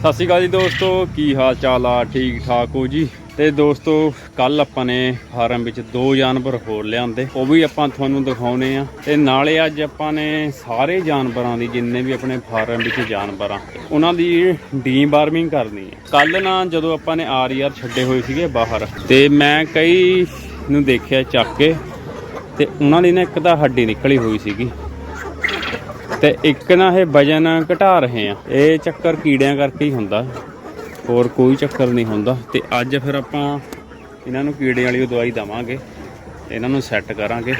ਸਤਿ ਸ਼੍ਰੀ ਅਕਾਲ ਜੀ ਦੋਸਤੋ, ਕੀ ਹਾਲ ਚਾਲ ਆ? ਠੀਕ ਠਾਕ ਹੋ ਜੀ? ਤੇ ਦੋਸਤੋ ਕੱਲ ਆਪਾਂ ਨੇ ਫਾਰਮ ਵਿੱਚ ਦੋ ਜਾਨਵਰ ਹੋਰ ਲਿਆਂਦੇ। ਉਹ ਵੀ ਆਪਾਂ ਤੁਹਾਨੂੰ ਦਿਖਾਉਨੇ ਆ। ਤੇ ਨਾਲੇ ਅੱਜ ਆਪਾਂ ਨੇ ਸਾਰੇ ਜਾਨਵਰਾਂ ਦੀ, ਜਿੰਨੇ ਵੀ ਆਪਣੇ ਫਾਰਮ ਵਿੱਚ ਜਾਨਵਰ ਆ, ਉਹਨਾਂ ਦੀ ਡੀਵਾਰਮਿੰਗ ਕਰਨੀ ਹੈ। ਕੱਲ ਨਾ ਜਦੋਂ ਆਪਾਂ ਨੇ ਆਰਆਰ ਛੱਡੇ ਹੋਏ ਸੀਗੇ ਬਾਹਰ, ਤੇ ਮੈਂ ਕਈ ਨੂੰ ਦੇਖਿਆ ਚੱਕ ਕੇ, ਤੇ ਉਹਨਾਂ ਦੀ ਨਾ ਇੱਕ ਤਾਂ ਹੱਡੀ ਨਿਕਲੀ ਹੋਈ ਸੀਗੀ। ਤੇ ਇੱਕ ਨਾ ਇਹ ਵਜਨ ਘਟਾ ਰਹੇ ਆ। ਇਹ ਚੱਕਰ ਕੀੜਿਆਂ ਕਰਕੇ ਹੀ ਹੁੰਦਾ। ਹੋਰ ਕੋਈ ਚੱਕਰ ਨਹੀਂ ਹੁੰਦਾ। ਤੇ ਅੱਜ ਫਿਰ ਆਪਾਂ ਇਹਨਾਂ ਨੂੰ ਕੀੜੇ ਵਾਲੀ ਦਵਾਈ ਦਵਾਂਗੇ। ਤੇ ਇਹਨਾਂ ਨੂੰ ਸੈੱਟ ਕਰਾਂਗੇ।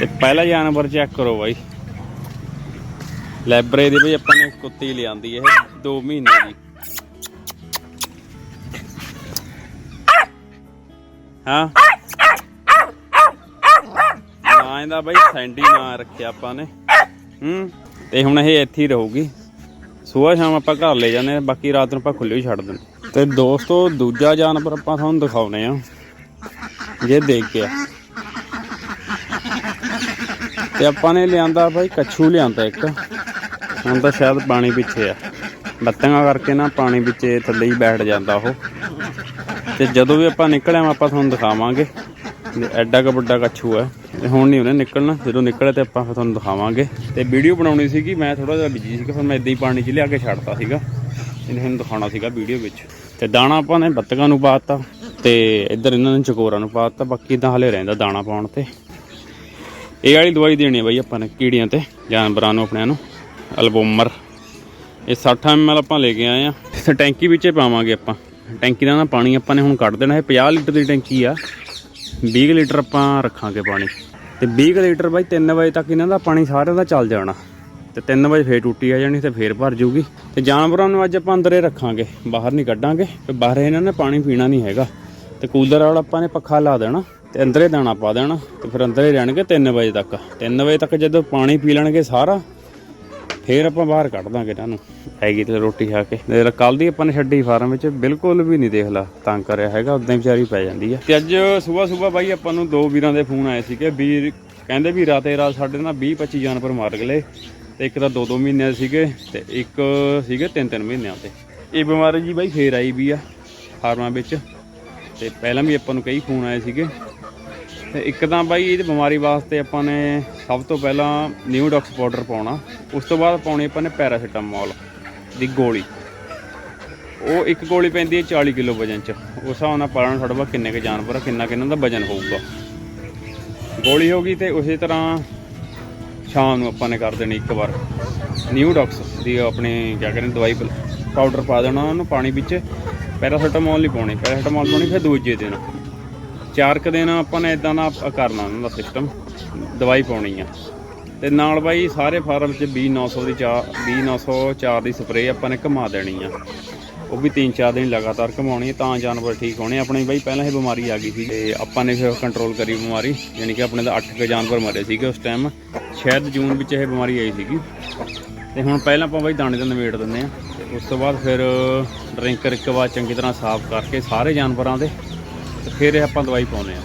ਤੇ ਪਹਿਲਾ ਜਾਨਵਰ ਚੈੱਕ ਕਰੋ ਬਾਈ। ਲਾਇਬ੍ਰੇਰੀ ਦੇ ਵੀ ਆਪਾਂ ਨੇ ਕੁੱਤੀ ਲਿਆਂਦੀ ਇਹ 2 ਮਹੀਨੇ ਦੀ। ਹਾਂ? ਨਾਂ ਇਹਦਾ ਬਾਈ ਸੈਂਡੀ ਨਾਂ ਰੱਖਿਆ ਆਪਾਂ ਨੇ। ਹੂੰ? ਤੇ ਹੁਣ ਇਹ ਇੱਥੇ ਹੀ ਰਹੂਗੀ। ਸਵੇਰ ਸ਼ਾਮ ਆਪਾਂ ਘਰ ਲੈ ਜਾਂਦੇ ਆ, ਬਾਕੀ ਰਾਤ ਨੂੰ ਆਪਾਂ ਖੁੱਲੇ ਹੀ ਛੱਡ ਦਿੰਦੇ ਤੇ ਦੋਸਤੋ, ਦੂਜਾ ਜਾਨਵਰ ਆਪਾਂ ਤੁਹਾਨੂੰ ਦਿਖਾਉਨੇ ਆ। ਜੇ ਦੇਖ ਕੇ ਤੇ ਆਪਾਂ ਨੇ ਲਿਆਂਦਾ ਭਾਈ ਕੱਛੂ ਲਿਆਂਦਾ ਇੱਕ। ਹੁਣ ਤਾਂ ਸ਼ਾਇਦ ਪਾਣੀ ਪਿੱਛੇ ਆ। ਬੱਤੀਆਂ ਕਰਕੇ ਨਾ ਪਾਣੀ ਵਿੱਚ ਥੱਲੇ ਹੀ ਬੈਠ ਜਾਂਦਾ ਉਹ। ਤੇ ਜਦੋਂ ਵੀ ਆਪਾਂ ਨਿਕਲਿਆ ਆਪਾਂ ਤੁਹਾਨੂੰ ਦਿਖਾਵਾਂਗੇ। ਐਡਾ ਕ ਵੱਡਾ ਕੱਛੂ ਹੈ। ਹੁਣ ਨਹੀਂ ਉਹਨੇ ਨਿਕਲਣਾ। ਜਦੋਂ ਨਿਕਲੇ ਤੇ ਆਪਾਂ ਫਿਰ ਤੁਹਾਨੂੰ ਦਿਖਾਵਾਂਗੇ। ਤੇ ਵੀਡੀਓ ਬਣਾਉਣੀ ਸੀਗੀ। ਮੈਂ ਥੋੜਾ ਜਿਹਾ ਬਿਜ਼ੀ ਸੀਗਾ। ਫਿਰ ਮੈਂ ਇਦਾਂ ਹੀ ਪਾਣੀ 'ਚ ਲਿਆ ਕੇ ਛੱਡਤਾ ਸੀਗਾ। ਇਹਨੂੰ ਹੁਣ ਦਿਖਾਉਣਾ ਸੀਗਾ ਵੀਡੀਓ ਵਿੱਚ। ਤੇ ਦਾਣਾ ਆਪਾਂ ਨੇ ਬੱਤਕਾਂ ਨੂੰ ਪਾਤਾ। ਤੇ ਇੱਧਰ ਇਹਨਾਂ ਨੇ ਚਕੋਰਾਂ ਨੂੰ ਪਾਤਾ। ਬਾਕੀ ਤਾਂ ਹਲੇ ਰਹਿੰਦਾ ਦਾਣਾ ਪਾਉਣ ਤੇ। ਇਹ ਵਾਲੀ ਦਵਾਈ ਦੇਣੀ ਹੈ ਬਾਈ ਆਪਾਂ ਨੇ ਕੀੜੀਆਂ ਤੇ। ਜਾਨਵਰਾਂ ਨੂੰ, ਆਪਣਿਆਂ ਨੂੰ। ਅਲਬੋਮਰ। ਇਹ 60 ml ਆਪਾਂ ਲੈ ਕੇ ਆਏ ਆ। ਤੇ ਟੈਂਕੀ ਵਿੱਚ ਪਾਵਾਂਗੇ ਆਪਾਂ। ਟੈਂਕੀ ਦਾ ਨਾ ਪਾਣੀ ਆਪਾਂ ਨੇ ਹੁਣ ਕੱਢ ਦੇਣਾ। ਇਹ 50 ਲੀਟਰ ਦੀ ਟੈਂਕੀ ਆ। 20 ਕੁ ਲੀਟਰ ਆਪਾਂ ਰੱਖਾਂਗੇ ਪਾਣੀ। ਤੇ 20 ਕੁ ਲੀਟਰ ਬਾਈ 3 ਵਜੇ ਤੱਕ ਇਹਨਾਂ ਦਾ ਪਾਣੀ ਸਾਰਿਆਂ ਦਾ ਚੱਲ ਜਾਣਾ। ਤੇ 3 ਵਜੇ ਫੇਰ ਟੁੱਟੀ ਆ ਜਾਣੀ ਤੇ ਫੇਰ ਭਰ ਜੂਗੀ। ਤੇ ਜਾਨਵਰਾਂ ਨੂੰ ਅੱਜ ਆਪਾਂ ਅੰਦਰੇ ਰੱਖਾਂਗੇ, ਬਾਹਰ ਨਹੀਂ ਕੱਢਾਂਗੇ। ਤੇ ਬਾਹਰ ਇਹਨਾਂ ਨੇ ਪਾਣੀ ਪੀਣਾ ਨਹੀਂ ਹੈਗਾ। ਤੇ ਕੂਲਰ ਵਾਲਾ ਆਪਾਂ ਨੇ ਪੱਖਾ ਲਾ ਦੇਣਾ ਤੇ ਅੰਦਰੇ ਦਾਣਾ ਪਾ ਦੇਣਾ ਤੇ ਫਿਰ ਅੰਦਰੇ ਰਹਿਣਗੇ 3 ਵਜੇ ਤੱਕ। 3 ਵਜੇ ਤੱਕ ਜਦੋਂ ਪਾਣੀ ਪੀ ਲੈਣਗੇ ਸਾਰਾ ਫੇਰ ਆਪਾਂ ਬਾਹਰ ਕੱਢ ਦਾਂਗੇ ਇਹਨਾਂ ਨੂੰ। ਹੈਗੀ ਤੇ ਰੋਟੀ ਖਾ ਕੇ। ਤੇ ਕੱਲ ਦੀ ਆਪਾਂ ਨੇ ਛੱਡੀ ਫਾਰਮ ਵਿੱਚ, ਬਿਲਕੁਲ ਵੀ ਨਹੀਂ ਦੇਖ ਲਾ ਤੰਗ ਕਰਿਆ ਹੈਗਾ, ਉਦਾਂ ਹੀ ਵਿਚਾਰੀ ਪੈ ਜਾਂਦੀ ਆ। ਤੇ ਅੱਜ ਸਵੇਰ ਸਵੇਰ ਬਾਈ ਆਪਾਂ ਨੂੰ ਦੋ ਵੀਰਾਂ ਦੇ ਫੋਨ ਆਏ ਸੀਗੇ, ਵੀਰ ਕਹਿੰਦੇ ਵੀ ਰਾਤੇ ਰਾਤ ਸਾਡੇ ਨਾਲ 20 25 ਜਾਨਵਰ ਮਾਰ ਗਏ ਤੇ ਇੱਕ ਤਾਂ 2-2 ਮਹੀਨਿਆਂ ਦੇ ਸੀਗੇ, ਤੇ ਇੱਕ ਸੀਗੇ 3-3 ਮਹੀਨਿਆਂ ਤੇ। ਇਹ ਬਿਮਾਰੀ ਜੀ ਬਾਈ ਫੇਰ ਆਈ ਵੀ ਆ ਫਾਰਮਾਂ ਵਿੱਚ, ਤੇ ਪਹਿਲਾਂ ਵੀ ਆਪਾਂ ਨੂੰ ਕਈ ਫੋਨ ਆਏ ਸੀਗੇ ਤੇ ਇੱਕ ਤਾਂ ਬਾਈ ਇਹਦੀ ਬਿਮਾਰੀ ਵਾਸਤੇ ਆਪਾਂ ਨੇ ਸਭ ਤੋਂ ਪਹਿਲਾਂ ਨਿਊਡੌਕਸ ਪਾਊਡਰ ਪਾਉਣਾ। ਉਸ ਤੋਂ ਬਾਅਦ ਪਾਉਣੀ ਆਪਾਂ ਨੇ ਪੈਰਾਸੀਟਾਮੋਲ ਦੀ ਗੋਲੀ। ਉਹ ਇੱਕ ਗੋਲੀ ਪੈਂਦੀ ਹੈ 40 ਕਿਲੋ ਵਜਨ ਚ। ਉਸ ਹਿਸਾਬ ਨਾਲ ਪਾਲਣਾ ਤੁਹਾਡੇ ਕੋਲ ਕਿੰਨੇ ਕ ਜਾਨਵਰ ਆ, ਕਿੰਨਾ ਕਿੰਨਾ ਦਾ ਵਜਨ ਹੋਊਗਾ। ਗੋਲੀ ਹੋ ਗਈ ਤੇ ਉਸੇ ਤਰ੍ਹਾਂ ਸ਼ਾਮ ਨੂੰ ਆਪਾਂ ਨੇ ਕਰ ਦੇਣੀ ਇੱਕ ਵਾਰ। ਨਿਊ ਡੌਕਸ ਦੀ ਆਪਣੇ ਕਿਆ ਕਹਿੰਦੇ ਦਵਾਈ ਪਾਊਡਰ ਪਾ ਦੇਣਾ ਉਹਨੂੰ, ਪਾਣੀ ਵਿੱਚ। ਪੈਰਾਸੀਟਾਮੋਲ ਨਹੀਂ ਪਾਉਣੀ। ਪੈਰਾਸੀਟਾਮੋਲ ਪਾਉਣੀ, ਫਿਰ ਦੂਜੇ ਦਿਨ। ਚਾਰ ਕੁ ਦਿਨ ਆਪਾਂ ਨੇ ਇਦਾਂ ਦਾ ਕਰਨਾ ਉਹਨਾਂ ਦਾ ਸਿਸਟਮ ਦਵਾਈ ਪਾਉਣੀ ਆ। ਤੇ ਨਾਲ ਬਾਈ ਸਾਰੇ ਫਾਰਮ 'ਚ 20900 ਦੀ ਚਾ 20904 ਦੀ ਸਪਰੇਅ ਆਪਾਂ ਨੇ ਘੁਮਾ ਦੇਣੀ ਆ। ਉਹ ਵੀ 3-4 ਦਿਨ ਲਗਾਤਾਰ ਘਮਾਉਣੀ ਹੈ ਤਾਂ ਜਾਨਵਰ ਠੀਕ ਹੋਣੇ ਆਪਣੇ ਬਾਈ ਪਹਿਲਾਂ ਇਹ ਬਿਮਾਰੀ ਆ ਗਈ ਸੀ ਤੇ ਆਪਾਂ ਨੇ ਫਿਰ ਕੰਟਰੋਲ ਕਰੀ ਬਿਮਾਰੀ, ਯਾਨੀ ਕਿ ਆਪਣੇ ਦਾ 8 ਕੁ ਜਾਨਵਰ ਮਰੇ ਸੀਗੇ ਉਸ ਟਾਈਮ ਸ਼ਾਇਦ ਜੂਨ ਵਿੱਚ ਇਹ ਬਿਮਾਰੀ ਆਈ ਸੀਗੀ। ਤੇ ਹੁਣ ਪਹਿਲਾਂ ਆਪਾਂ ਬਾਈ ਦਾਣੇ ਦਾ ਨਿਬੇੜ ਦਿੰਦੇ ਆ। ਉਸ ਤੋਂ ਬਾਅਦ ਫਿਰ ਡਰਿੰਕਰ ਇੱਕ ਵਾਰ ਚੰਗੀ ਤਰ੍ਹਾਂ ਸਾਫ਼ ਕਰਕੇ ਸਾਰੇ ਜਾਨਵਰਾਂ ਦੇ ਤੇ ਫਿਰ ਇਹ ਆਪਾਂ ਦਵਾਈ ਪਾਉਨੇ ਆ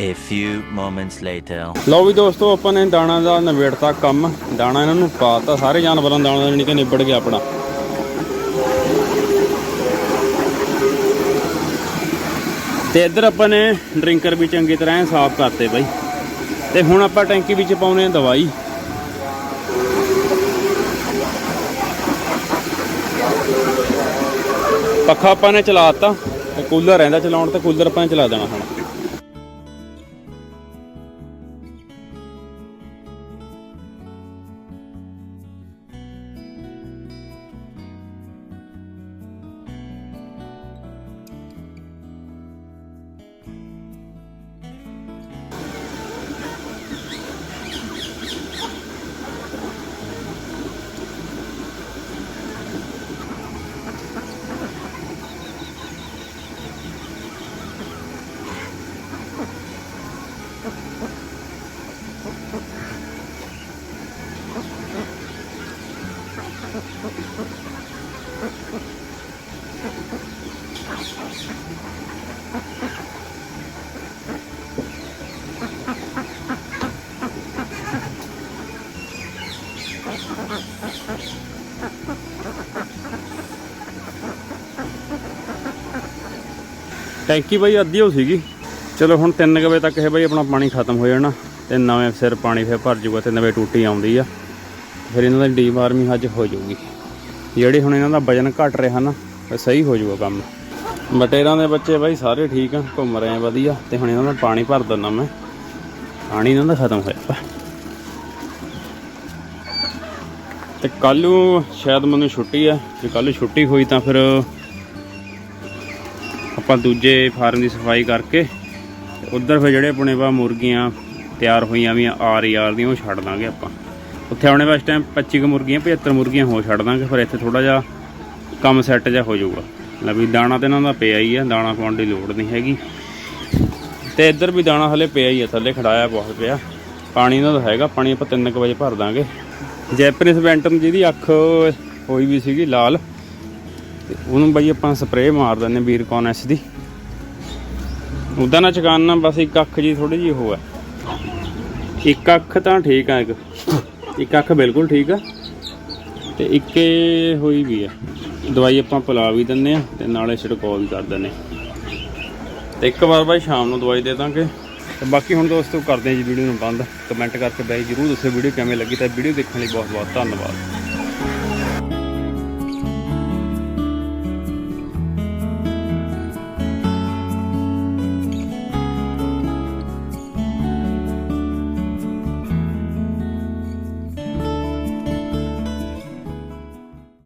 A few moments later. ਲਓ ਵੀ ਦੋਸਤੋ ਆਪਾਂ ਨੇ ਦਾਣਾ ਦਾ ਨਿਬੇੜਤਾ ਕੰਮ। ਦਾਣਾ ਇਹਨਾਂ ਨੂੰ ਪਾਤਾ ਸਾਰੇ ਜਾਨਵਰਾਂ ਦਾ ਦਾਣਾ ਜਾਨੀ ਕਿ ਨਿਬੜ ਗਿਆ ਆਪਣਾ। ਤੇ ਇੱਧਰ ਆਪਾਂ ਨੇ ਡਰਿੰਕਰ ਵੀ ਚੰਗੀ ਤਰ੍ਹਾਂ ਸਾਫ਼ ਕਰਤੇ ਬਾਈ। ਤੇ ਹੁਣ ਆਪਾਂ ਟੈਂਕੀ ਵਿੱਚ ਪਾਉਨੇ ਆ ਦਵਾਈ। ਪੱਖਾ ਆਪਾਂ ਨੇ ਚਲਾਤਾ ਤੇ ਕੂਲਰ ਰਹਿੰਦਾ ਚਲਾਉਣ ਤੇ ਕੂਲਰ ਆਪਾਂ ਨੇ ਚਲਾ ਦੇਣਾ ਹੁਣ। ਟੈਂਕੀ ਬਾਈ ਅੱਧੀ ਹੋ ਸੀਗੀ। ਚਲੋ ਹੁਣ 3 ਵਜੇ ਤੱਕ ਇਹ ਬਾਈ ਆਪਣਾ ਪਾਣੀ ਖਤਮ ਹੋ ਜਾਣਾ ਤੇ ਨਵੇਂ ਸਿਰ ਪਾਣੀ ਫਿਰ ਭਰ ਜੂਗਾ ਤੇ ਨਵੇਂ ਟੂਟੀ ਆਉਂਦੀ ਆ। ਫਿਰ ਇਹਨਾਂ ਦੀ ਡੀਵਾਰਮਿੰਗ ਅੱਜ ਹੋ ਜਾਊਗੀ ਜਿਹੜੀ ਹੁਣ ਇਹਨਾਂ ਦਾ ਵਜਨ ਘਟ ਰਿਹਾ ਨਾ ਫਿਰ ਸਹੀ ਹੋ ਜਾਊਗਾ ਕੰਮ। ਬਟੇਰਾਂ ਦੇ ਬੱਚੇ ਬਾਈ ਸਾਰੇ ਠੀਕ ਆ, ਘੁੰਮ ਰਹੇ ਆ, ਵਧੀਆ। ਤੇ ਹੁਣ ਇਹਨਾਂ ਦਾ ਪਾਣੀ ਭਰ ਦਿੰਦਾ ਮੈਂ। ਪਾਣੀ ਇਹਨਾਂ ਦਾ ਖਤਮ ਹੋਇਆ ਪਿਆ ਤੇ ਕੱਲ ਨੂੰ ਸ਼ਾਇਦ ਮੈਨੂੰ ਛੁੱਟੀ ਆ। ਜੇ ਕੱਲ ਨੂੰ ਛੁੱਟੀ ਹੋਈ ਤਾਂ ਫਿਰ ਆਪਾਂ ਦੂਜੇ ਫਾਰਮ ਦੀ ਸਫ਼ਾਈ ਕਰਕੇ ਉੱਧਰ ਫਿਰ ਜਿਹੜੇ ਆਪਣੇ ਵਾ ਮੁਰਗੀਆਂ ਤਿਆਰ ਹੋਈਆਂ ਵੀ ਆਰ ਆਰ ਦੀਆਂ, ਉਹ ਛੱਡ ਦਾਂਗੇ ਆਪਾਂ। ਉੱਥੇ ਆਪਣੇ ਵਾ ਟਾਈਮ 25 ਕੁ ਮੁਰਗੀਆਂ 75 ਮੁਰਗੀਆਂ ਹੋ ਛੱਡ ਦਾਂਗੇ, ਫਿਰ ਇੱਥੇ ਥੋੜਾ ਜਿਹਾ ਕੰਮ ਸੈੱਟ ਜਿਹਾ ਹੋ ਜਾਊਗਾ। ਲੈ ਵੀ ਦਾਣਾ ਤੇ ਇਹਨਾਂ ਦਾ ਪਿਆ ਹੀ ਆ, ਦਾਣਾ ਪਾਉਣ ਦੀ ਲੋੜ ਨਹੀਂ ਹੈਗੀ। ਤੇ ਇੱਧਰ ਵੀ ਦਾਣਾ ਹਲੇ ਪਿਆ ਹੀ ਆ, ਥੱਲੇ ਖੜਾਇਆ ਬਹੁਤ ਪਿਆ। ਪਾਣੀ ਇਹਨਾਂ ਦਾ ਹੈਗਾ, ਪਾਣੀ ਆਪਾਂ 3 ਵਜੇ ਭਰ ਦਾਂਗੇ। ਜੈਪਨੀਸ ਬੈਂਟਮ ਜਿਹਦੀ ਅੱਖ ਹੋਈ ਵੀ ਸੀਗੀ ਲਾਲ, ਤੇ ਉਹਨੂੰ ਬਈ ਆਪਾਂ ਸਪਰੇਅ ਮਾਰ ਦਿੰਦੇ ਵੀਰਕੌਨ ਐਸ ਦੀ। ਉਹਦਾ ਨਾ ਚਕਾਨਾ ਬਸ ਇੱਕ ਅੱਖ ਜੀ ਥੋੜੀ ਜਿਹੀ ਉਹ ਹੈ। ਇੱਕ ਅੱਖ ਤਾਂ ਠੀਕ ਆ ਇੱਕ। ਇੱਕ ਅੱਖ ਬਿਲਕੁਲ ਠੀਕ ਆ। ਤੇ ਇੱਕੇ ਹੋਈ ਵੀ ਆ। ਦਵਾਈ ਆਪਾਂ ਪਿਲਾ ਵੀ ਦਿੰਨੇ ਆ ਤੇ ਨਾਲੇ ਛਿੜਕਾਅ ਵੀ ਕਰ ਦਿੰਨੇ ਤੇ ਇੱਕ ਵਾਰ ਬਾਈ ਸ਼ਾਮ ਨੂੰ ਦਵਾਈ ਦੇ ਦਾਂਗੇ। ਤੇ ਬਾਕੀ ਹੁਣ ਦੋਸਤੋ ਕਰਦੇ ਆ ਜੀ ਵੀਡੀਓ ਨੂੰ ਬੰਦ। ਕਮੈਂਟ ਕਰਕੇ ਬਾਈ ਜਰੂਰ ਦੱਸਿਓ ਵੀਡੀਓ ਕਿਵੇਂ ਲੱਗੀ ਤਾਂ ਵੀਡੀਓ ਦੇਖਣ ਲਈ ਬਹੁਤ ਬਹੁਤ ਧੰਨਵਾਦ।